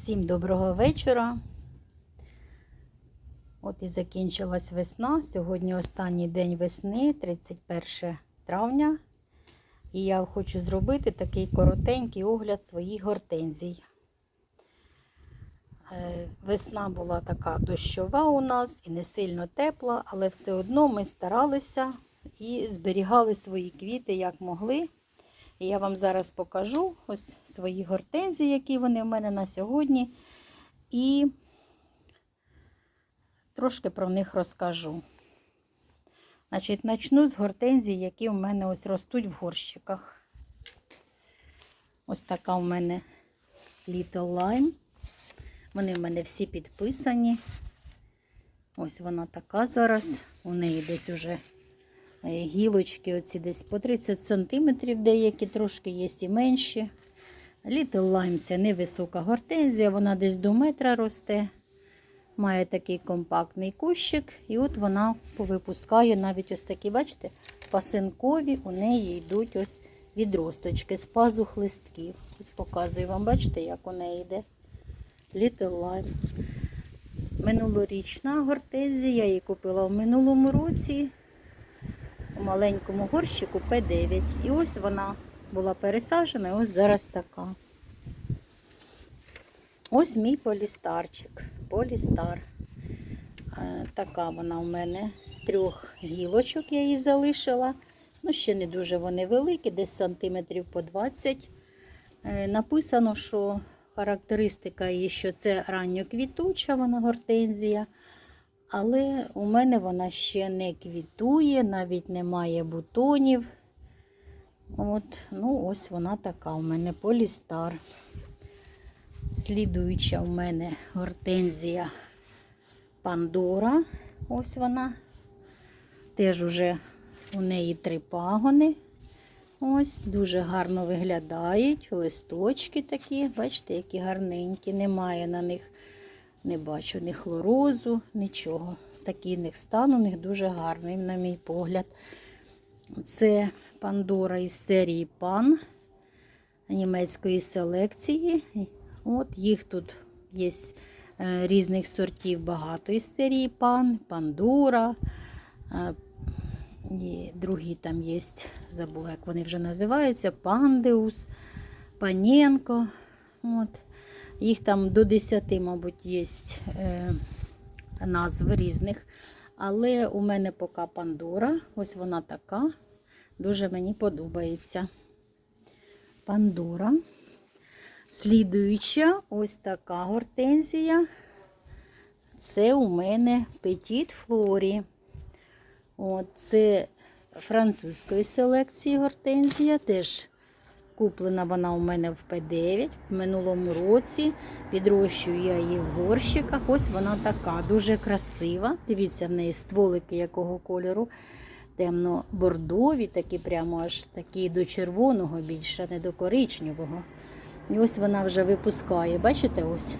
Всім доброго вечора. От і закінчилась весна. Сьогодні останній день весни, 31 травня. І я хочу зробити такий коротенький огляд своїх гортензій. Е, Весна була така дощова у нас і не сильно тепла, але все одно ми старалися і зберігали свої квіти як могли. Я вам зараз покажу ось свої гортензії, які вони в мене на сьогодні. І трошки про них розкажу. Значить, почну з гортензій, які в мене ось ростуть в горщиках. Ось така в мене Little Lime. Вони в мене всі підписані. Ось вона така зараз. У неї десь уже гілочки оці десь по 30 см, деякі трошки є і менші. Little Lime це невисока гортензія, вона десь до метра росте. Має такий компактний кущик, і от вона повипускає навіть ось такі, бачите, пасинкові у неї йдуть ось відросточки з пазух листків. Ось показую вам, бачите, як у неї йде Little Lime. Минулорічна гортензія, я її купила в минулому році у маленькому горщику П9. І ось вона була пересаджена, і ось зараз така. Ось мій полістарчик. Полістар. Е, Така вона у мене з трьох гілочок я її залишила. Ну, ще не дуже вони великі, десь сантиметрів по 20. Е, Написано, що характеристика її, що це ранньоквітуча вона гортензія. Але у мене вона ще не квітує, навіть немає бутонів. От, ну ось вона така у мене полістар. Слідуюча у мене гортензія Пандора. Ось вона. Теж уже у неї три пагони. Ось, дуже гарно виглядають. Листочки такі, бачите, які гарненькі. Немає на них, не бачу ні хлорозу, нічого. Такий них стан у них дуже гарний, на мій погляд. Це Пандора із серії Пан німецької селекції. От Їх тут є е, різних сортів багато із серії Пан, Пандора. е, І другі там є, забула, як вони вже називаються, Пандеус, Паненко. От. Їх там до 10, мабуть, є е, назв різних. Але у мене поки Пандора, ось вона така. Дуже мені подобається. Пандора. Слідуюча ось така гортензія. Це у мене Petit Флорі. Це французької селекції гортензія. Теж куплена вона у мене в П9 в минулому році. Підрощую я її в горщиках. Ось вона така, дуже красива. Дивіться, в неї стволики якого кольору. Темно-бордові, такі прямо аж такі до червоного більше, не до коричневого. І ось вона вже випускає. Бачите, ось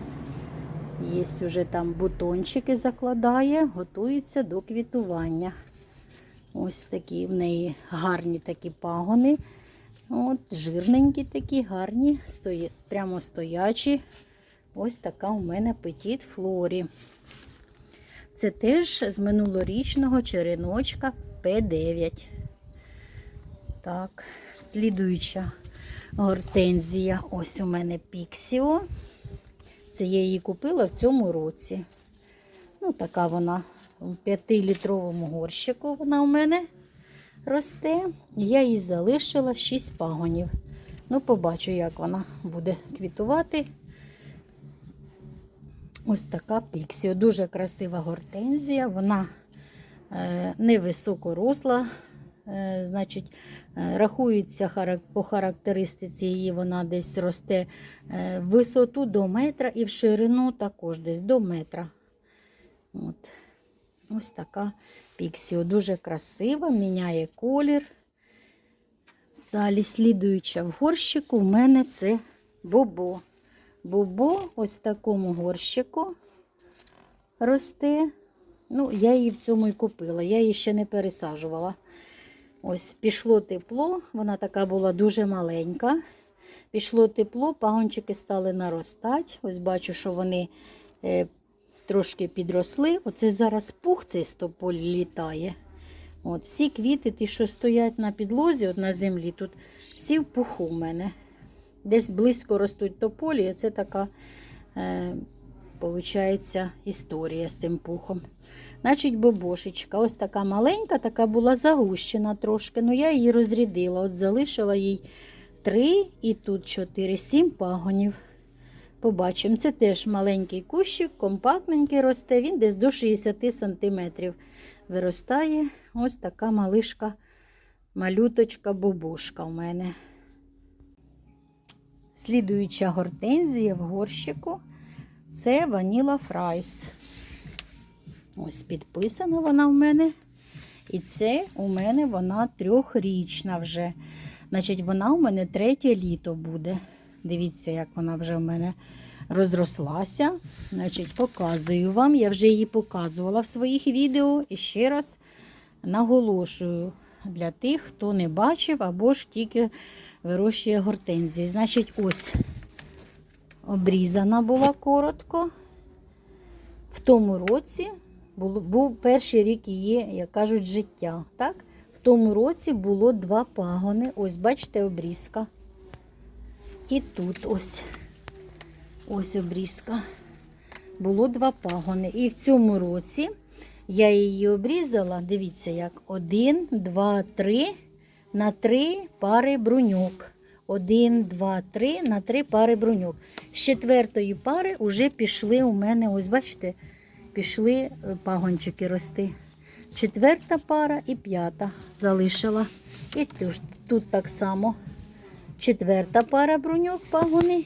є вже там бутончики закладає, готується до квітування. Ось такі в неї гарні такі пагони. От, Жирненькі такі, гарні, стої, прямо стоячі. Ось така у мене петіт флорі. Це теж з минулорічного череночка П9. Так, слідуюча гортензія. Ось у мене Піксіо. Це я її купила в цьому році. Ну, така вона в 5-літровому горщику вона у мене росте. Я її залишила 6 пагонів. Ну, побачу, як вона буде квітувати. Ось така піксіо. Дуже красива гортензія. Вона е, невисоко росла. Е, значить, е, рахується по характеристиці її, вона десь росте в висоту до метра і в ширину також десь до метра. От. Ось така піксіо. Дуже красива, міняє колір. Далі, слідуюча в горщику, в мене це бобо. Бобо ось в такому горщику росте. Ну, я її в цьому і купила, я її ще не пересаджувала. Ось пішло тепло, вона така була дуже маленька. пішло тепло, пагончики стали наростати. Ось бачу, що вони е, трошки підросли. Оце зараз пух цей стополь літає. От, всі квіти, ті, що стоять на підлозі, от на землі, тут всі в пуху в мене. Десь близько ростуть тополі, це така, е, історія з цим пухом. Значить, бобошечка, ось така маленька, така була загущена трошки. Ну я її розрядила. От залишила їй три і тут чотири, сім пагонів. Побачимо. Це теж маленький кущик, компактненький росте. Він десь до 60 сантиметрів виростає. Ось така малишка, малюточка бобушка у мене. Слідуюча гортензія в горщику це Ваніла Фрайс. Ось підписана вона в мене. І це у мене вона трьохрічна вже. Значить, вона у мене третє літо буде. Дивіться, як вона вже в мене розрослася. Значить, показую вам. Я вже її показувала в своїх відео. І ще раз наголошую для тих, хто не бачив або ж тільки вирощує гортензії. Значить, ось обрізана була коротко. В тому році був перший рік її, як кажуть, життя. Так? В тому році було два пагони. Ось, бачите, обрізка. І тут ось ось обрізка. Було два пагони. І в цьому році я її обрізала, дивіться, як один, два, три на три пари бруньок. Один, два, три на три пари бруньок. З четвертої пари вже пішли у мене, ось бачите, пішли е, пагончики рости. Четверта пара і п'ята залишила. І тут, тут так само. Четверта пара бруньок пагони.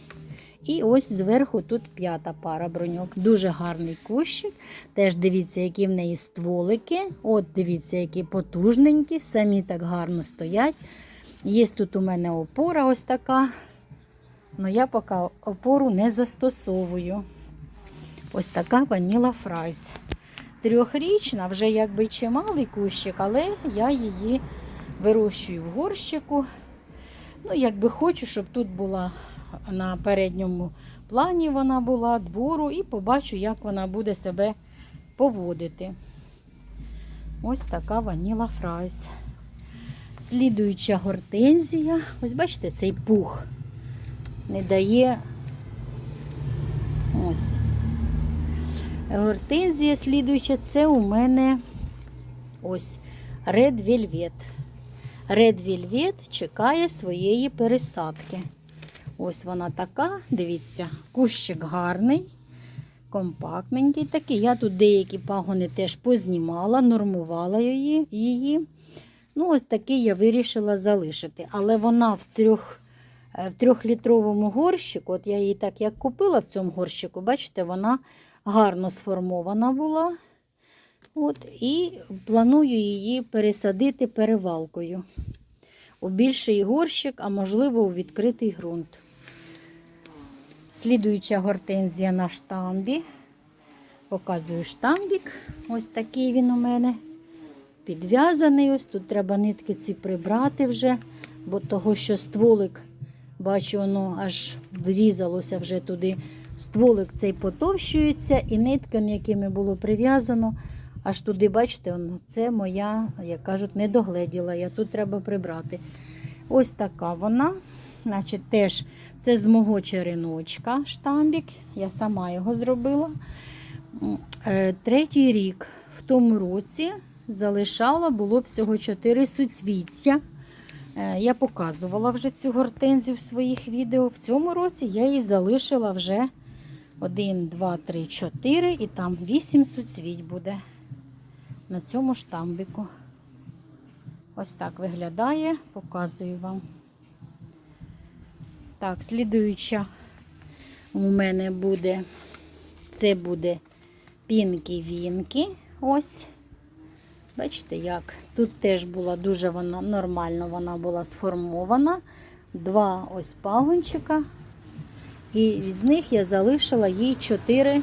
І ось зверху тут п'ята пара бруньок. Дуже гарний кущик. Теж дивіться, які в неї стволики. От дивіться, які потужненькі, самі так гарно стоять. Є тут у мене опора ось така. але я поки опору не застосовую. Ось така ваніла фрайс. Трьохрічна, вже якби чималий кущик, але я її вирощую в горщику. Ну, якби хочу, щоб тут була на передньому плані вона була двору, і побачу, як вона буде себе поводити. Ось така ваніла фрайс. Слідуюча гортензія. Ось бачите, цей пух не дає ось. Гортензія слідуюча, це у мене ось Red Velvet. Red Velvet чекає своєї пересадки. Ось вона така, дивіться, кущик гарний, компактненький такий. Я тут деякі пагони теж познімала, нормувала її. Ну, ось такий я вирішила залишити. Але вона в трьох, е, в трьохлітровому горщику, от я її так як купила в цьому горщику, бачите, вона гарно сформована була. От, І планую її пересадити перевалкою у більший горщик, а можливо у відкритий ґрунт. Слідуюча гортензія на штамбі. Показую штамбік. Ось такий він у мене. Підв'язаний. Ось тут треба нитки ці прибрати вже, бо того, що стволик, бачу, воно аж врізалося вже туди. Стволик цей потовщується, і нитки, якими було прив'язано, аж туди, бачите, це моя, як кажуть, не догледіла. Я тут треба прибрати. Ось така вона. Значить, теж це з мого череночка штамбік. Я сама його зробила. Е, Третій рік в тому році залишала було всього 4 суцвіття. Е, Я показувала вже цю гортензію в своїх відео. В цьому році я її залишила вже 1, 2, 3, 4 і там 8 суцвіть буде на цьому штамбіку. Ось так виглядає, показую вам. Так, слідуюча у мене буде, це буде пінки-вінки. Ось. Бачите, як? Тут теж була дуже вона нормально вона була сформована. Два ось пагончика. І з них я залишила їй чотири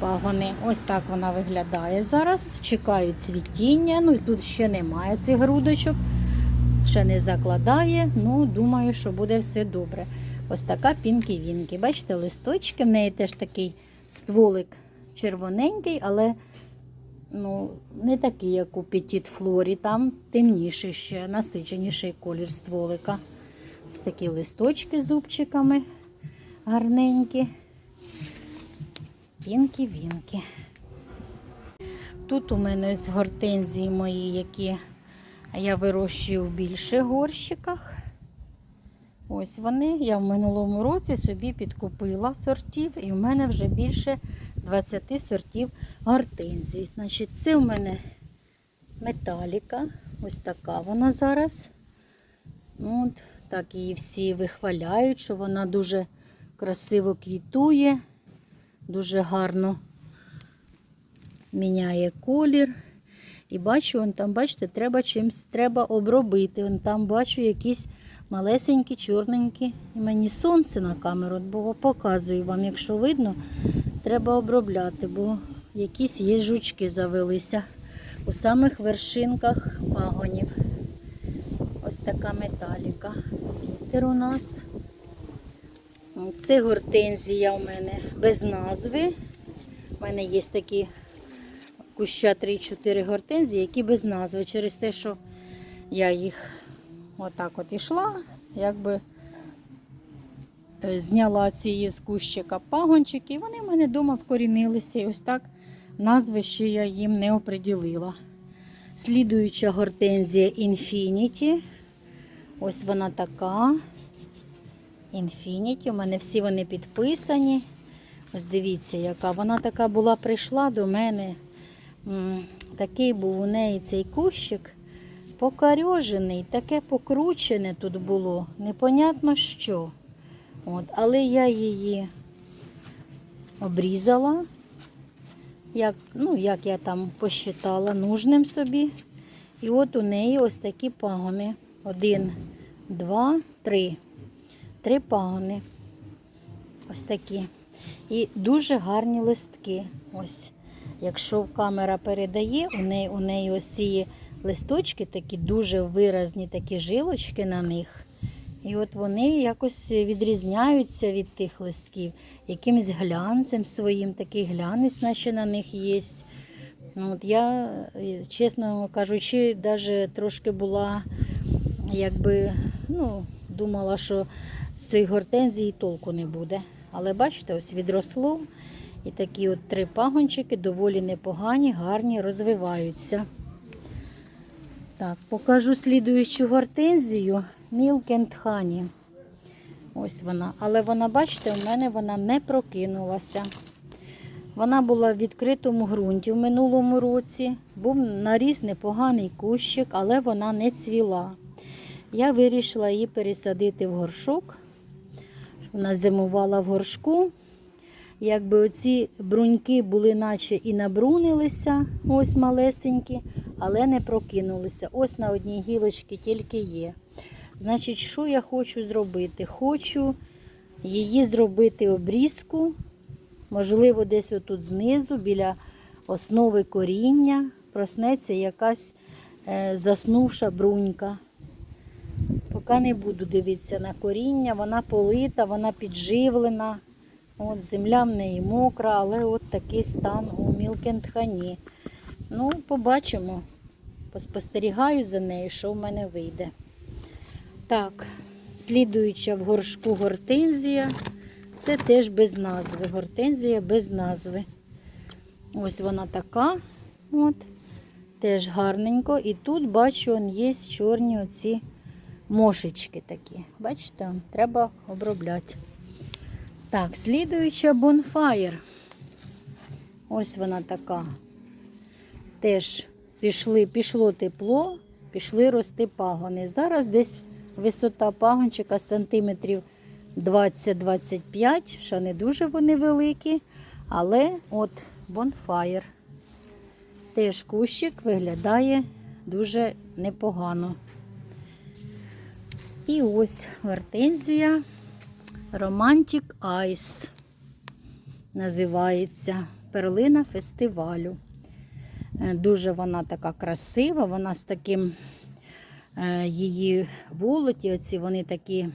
пагони. Ось так вона виглядає зараз. Чекаю цвітіння. Ну і тут ще немає цих грудочок. ще не закладає. Ну, думаю, що буде все добре. Ось така пінкі-вінкі. Бачите, листочки. В неї теж такий стволик червоненький, але ну, не такий, як у Petit Флорі. Там темніший ще, насиченіший колір стволика. Ось такі листочки з зубчиками гарненькі. Пінкі-вінкі. Тут у мене з гортензії мої, які я вирощую в більших горщиках. Ось вони. Я в минулому році собі підкупила сортів, і в мене вже більше 20 сортів гортензій. Значить, це у мене металіка. Ось така вона зараз. Ну, От, так її всі вихваляють, що вона дуже красиво квітує, дуже гарно міняє колір. І бачу, он там, бачите, треба чимось треба обробити. Вон там бачу якісь малесенькі, чорненькі. І мені сонце на камеру, бо показую вам, якщо видно, треба обробляти, бо якісь є жучки завелися у самих вершинках пагонів. Ось така металіка. Вітер у нас. Це гортензія у мене без назви. У мене є такі куща 3-4 гортензії, які без назви. Через те, що я їх отак от ішла, якби е, зняла ці з кущика пагончики, і вони в мене вдома вкорінилися. І ось так назви ще я їм не оприділила. Слідуюча гортензія Infinity. Ось вона така. Infinity. У мене всі вони підписані. Ось дивіться, яка. Вона така була, прийшла до мене. Такий був у неї цей кущик. Покарьожений, таке покручене тут було. Непонятно що. От, але я її обрізала. Як, ну, як я там посчитала нужним собі. І от у неї ось такі пагони. Один, два, три. Три пагони. Ось такі. І дуже гарні листки. Ось. Якщо камера передає, у неї, у неї ось ці листочки такі дуже виразні, такі жилочки на них. І от вони якось відрізняються від тих листків. Якимсь глянцем своїм, такий глянець, наче на них є. Ну, от я, чесно кажучи, навіть трошки була, якби, ну, думала, що з цієї гортензії толку не буде. Але бачите, ось відросло. І такі от три пагончики доволі непогані, гарні, розвиваються. Так, покажу слідуючу гортензію Honey. Ось вона. Але вона, бачите, у мене вона не прокинулася. Вона була в відкритому ґрунті в минулому році. Був наріс непоганий кущик, але вона не цвіла. Я вирішила її пересадити в горшок. Вона зимувала в горшку. Якби оці бруньки були, наче і набрунилися, ось малесенькі, але не прокинулися. Ось на одній гілочці тільки є. Значить, що я хочу зробити? Хочу її зробити обрізку, можливо, десь отут знизу, біля основи коріння, проснеться якась е, заснувша брунька. Поки не буду дивитися на коріння, вона полита, вона підживлена. От Земля в неї мокра, але от такий стан у мілкентхані. Ну, побачимо. Поспостерігаю за нею, що в мене вийде. Так, слідуюча в горшку гортензія. Це теж без назви. Гортензія без назви. Ось вона така. От. Теж гарненько. І тут бачу, є чорні оці мошечки такі. Бачите, треба обробляти. Так, слідуюча бонфаєр. Ось вона така. Теж пішли, пішло тепло, пішли рости пагони. Зараз десь висота пагончика сантиметрів 20-25, що не дуже вони великі, але от бонфаєр. Теж кущик виглядає дуже непогано. І ось гортензія. Romantic Ice називається перлина фестивалю. Е, Дуже вона така красива, вона з таким е, її волоті, оці вони такі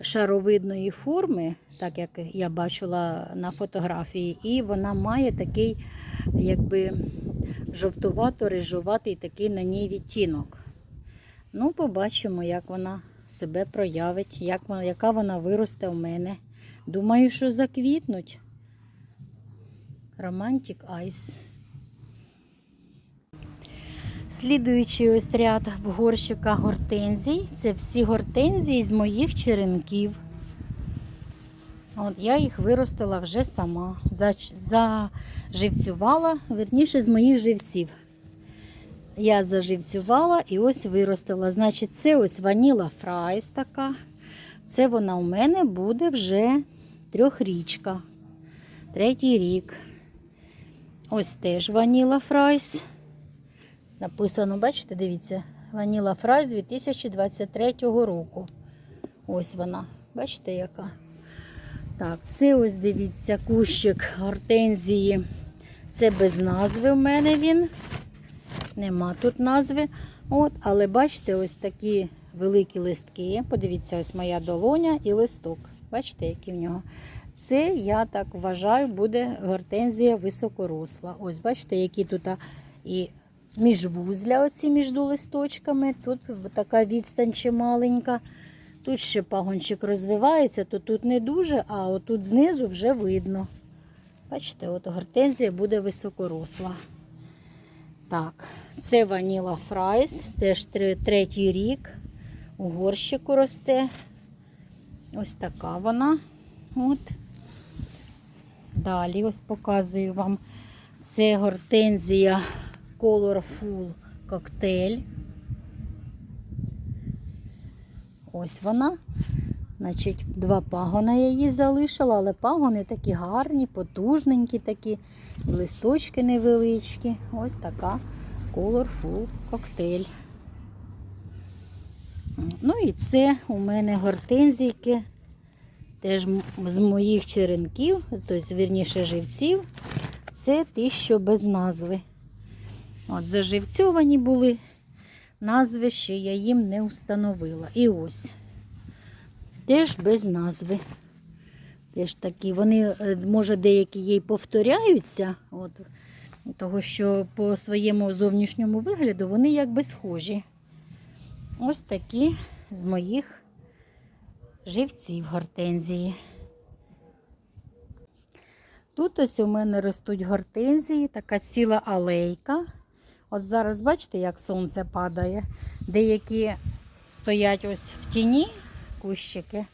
шаровидної форми, так як я бачила на фотографії, і вона має такий, якби жовтувато-рижуватий такий на ній відтінок. Ну, побачимо, як вона себе проявить, як яка вона виросте у мене. Думаю, що заквітнуть. Романтик Айс. Слідуючий ось ряд в горщиках гортензій. Це всі гортензії з моїх черенків. От я їх виростила вже сама. Заживцювала, верніше з моїх живців. Я заживцювала і ось виростила. Значить, це ось ваніла фрайс така. Це вона у мене буде вже трьохрічка. Третій рік. Ось теж ваніла фрайс. Написано, бачите, дивіться, ваніла фрайс 2023 року. Ось вона. Бачите, яка? Так, це ось дивіться, кущик гортензії. Це без назви в мене він. Нема тут назви. От, але бачите, ось такі великі листки. Подивіться, ось моя долоня і листок. Бачите, який в нього. Це, я так вважаю, буде гортензія високоросла. Ось, бачите, які тут і міжвузля оці між листочками. Тут така відстань чималенька. Тут ще пагончик розвивається, то тут не дуже, а отут знизу вже видно. Бачите, от гортензія буде високоросла. Так, це ваніла фрайс, теж третій рік. У горщику росте. Ось така вона. От. Далі ось показую вам. Це гортензія Colorful коктейль. Ось вона. Значить, два пагона я її залишила, але пагони такі гарні, потужненькі такі, листочки невеличкі. Ось така Colorful коктейль. Ну і це у мене гортензійки, теж з моїх черенків, тобто, вірніше, живців. Це ті, що без назви. От заживцьовані були, назви ще я їм не встановила. І ось. Теж без назви. Теж такі, вони, е, може, деякі їй повторяються, от, того що по своєму зовнішньому вигляду вони якби схожі. Ось такі з моїх живців гортензії. Тут ось у мене ростуть гортензії, така ціла алейка. От зараз бачите, як сонце падає. Деякі стоять ось в тіні кущики,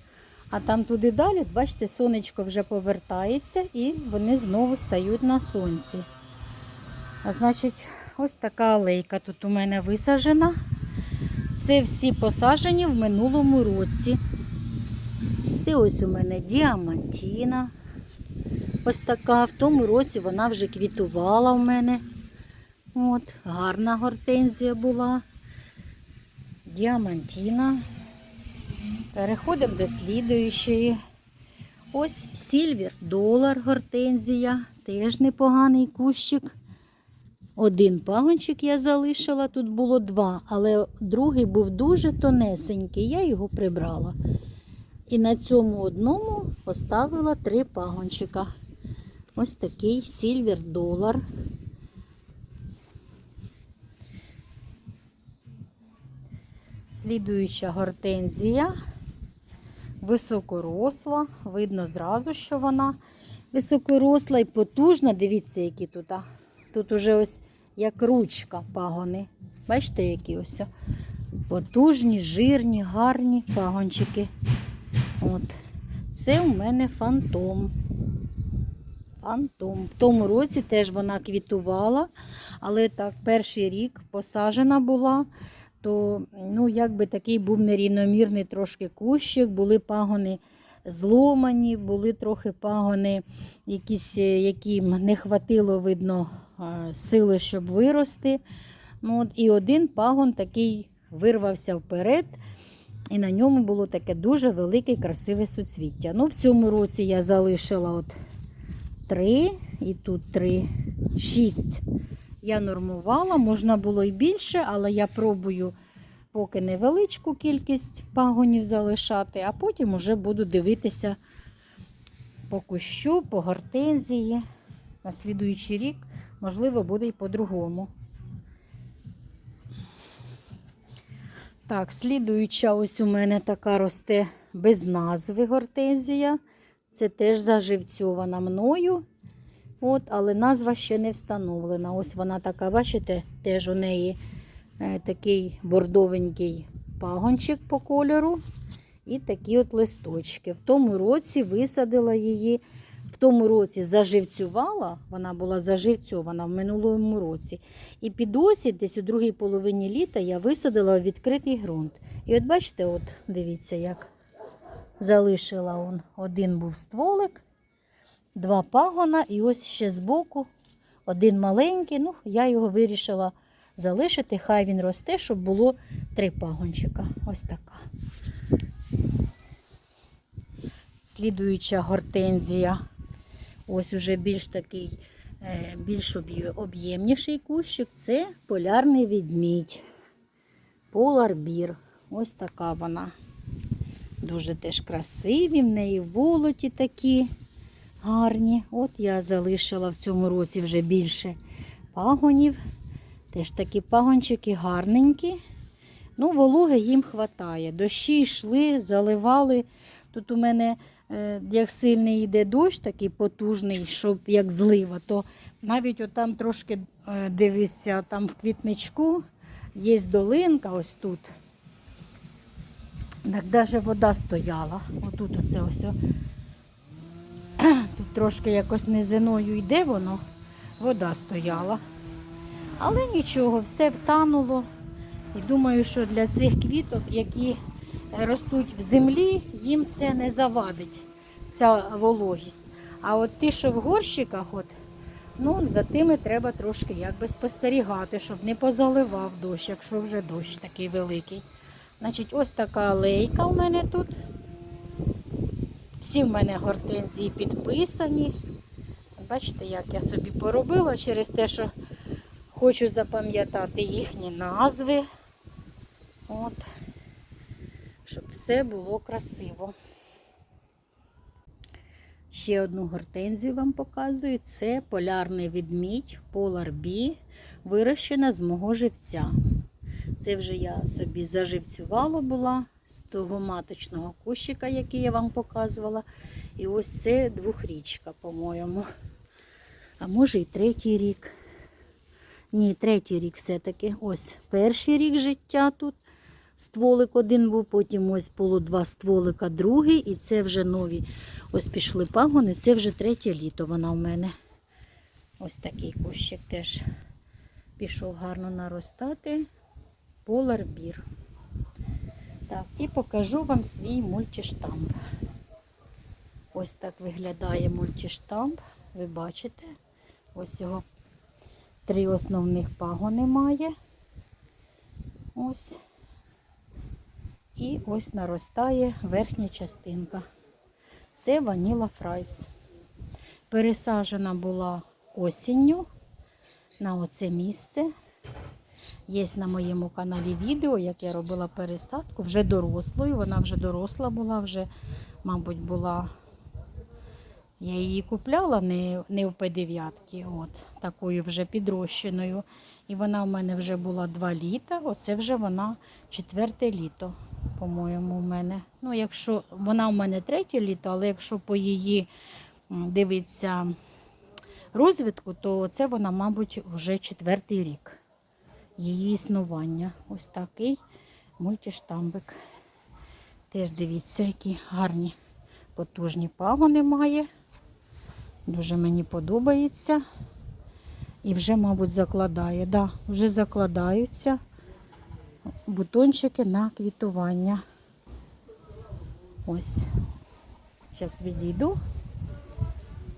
а там туди далі, бачите, сонечко вже повертається і вони знову стають на сонці. Значить, ось така алейка тут у мене висаджена. Це всі посаджені в минулому році. Це ось у мене діамантіна. Ось така. В тому році вона вже квітувала в мене. От, гарна гортензія була. Діамантіна. Переходимо до слідуючої. Ось Сільвер долар гортензія. Теж непоганий кущик. Один пагончик я залишила, тут було два, але другий був дуже тонесенький, я його прибрала. І на цьому одному поставила три пагончика. Ось такий сільвер долар. Слідуюча гортензія. Високоросла. Видно зразу, що вона високоросла і потужна. Дивіться, які тут. Тут уже ось як ручка пагони. Бачите, які ось. Потужні, жирні, гарні пагончики. От. Це у мене фантом. Фантом. В тому році теж вона квітувала, але так, перший рік посаджена була, то ну, якби такий був нерівномірний трошки кущик, були пагони зломані, були трохи пагони, якісь, е, яким не хватило, видно, сили, щоб вирости. Ну, от, і один пагон такий вирвався вперед. І на ньому було таке дуже велике красиве суцвіття. Ну, в цьому році я залишила от три, і тут три, шість. Я нормувала, можна було і більше, але я пробую поки невеличку кількість пагонів залишати, а потім уже буду дивитися по кущу, по гортензії. На слідуючий рік, можливо, буде і по-другому. Так, слідуюча ось у мене така росте без назви гортензія. Це теж заживцьована мною. От, але назва ще не встановлена. Ось вона така, бачите, теж у неї е, такий бордовенький пагончик по кольору. І такі от листочки. В тому році висадила її, тому році заживцювала, вона була заживцьована в минулому році. І під осінь, десь у другій половині літа, я висадила у відкритий ґрунт. І от бачите, от дивіться, як залишила он. Один був стволик, два пагона, і ось ще збоку один маленький. Ну, я його вирішила залишити, хай він росте, щоб було три пагончика. Ось така. Слідуюча гортензія. Ось уже більш такий, е, більш об'ємніший кущик. Це полярний відмідь. Поларбір. Ось така вона. Дуже теж красиві, в неї волоті такі гарні. От я залишила в цьому році вже більше пагонів. Теж такі пагончики гарненькі. Ну, вологи їм вистачає. Дощі йшли, заливали. Тут у мене, як сильний йде дощ, такий потужний, щоб як злива, то навіть отам трошки е, дивися, там в квітничку є долинка ось тут. Так навіть вода стояла. Отут оце ось. Тут трошки якось низиною йде воно, вода стояла. Але нічого, все втануло. І думаю, що для цих квіток, які ростуть в землі, їм це не завадить, ця вологість. А от ті, що в горщиках, от, ну, за тими треба трошки якби спостерігати, щоб не позаливав дощ, якщо вже дощ такий великий. Значить, ось така алейка у мене тут. Всі в мене гортензії підписані. Бачите, як я собі поробила через те, що хочу запам'ятати їхні назви. От. Щоб все було красиво. Ще одну гортензію вам показую. Це полярний відмідь Polar Bee, вирощена з мого живця. Це вже я собі заживцювала була з того маточного кущика, який я вам показувала. І ось це двохрічка, по-моєму. А може і третій рік. Ні, третій рік все-таки. Ось перший рік життя тут. Стволик один був, потім ось було два стволика, другий, і це вже нові. Ось пішли пагони, це вже третє літо вона в мене. Ось такий кущик теж пішов гарно наростати. Поларбір. Так, і покажу вам свій мультиштамп. Ось так виглядає мультиштамп. Ви бачите, ось його три основних пагони має. Ось. І ось наростає верхня частинка. Це ваніла фрайс. Пересаджена була осінню на оце місце. Є на моєму каналі відео, як я робила пересадку, вже дорослою. Вона вже доросла була, вже, мабуть, була. Я її купляла не, не в П9, от, такою вже підрощеною. І вона в мене вже була 2 літа. Оце вже вона четверте літо, по-моєму, у мене. Ну, якщо вона у мене третє літо, але якщо по її дивиться розвитку, то це вона, мабуть, вже четвертий рік її існування. Ось такий мультиштамбик. Теж дивіться, які гарні потужні пагони має. Дуже мені подобається. І вже, мабуть, закладає. Да, вже закладаються бутончики на квітування. Ось. Зараз відійду.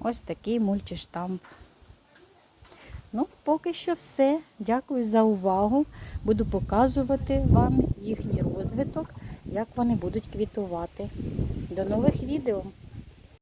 Ось такий мультиштамп. Ну, поки що все. Дякую за увагу. Буду показувати вам їхній розвиток, як вони будуть квітувати. До нових відео!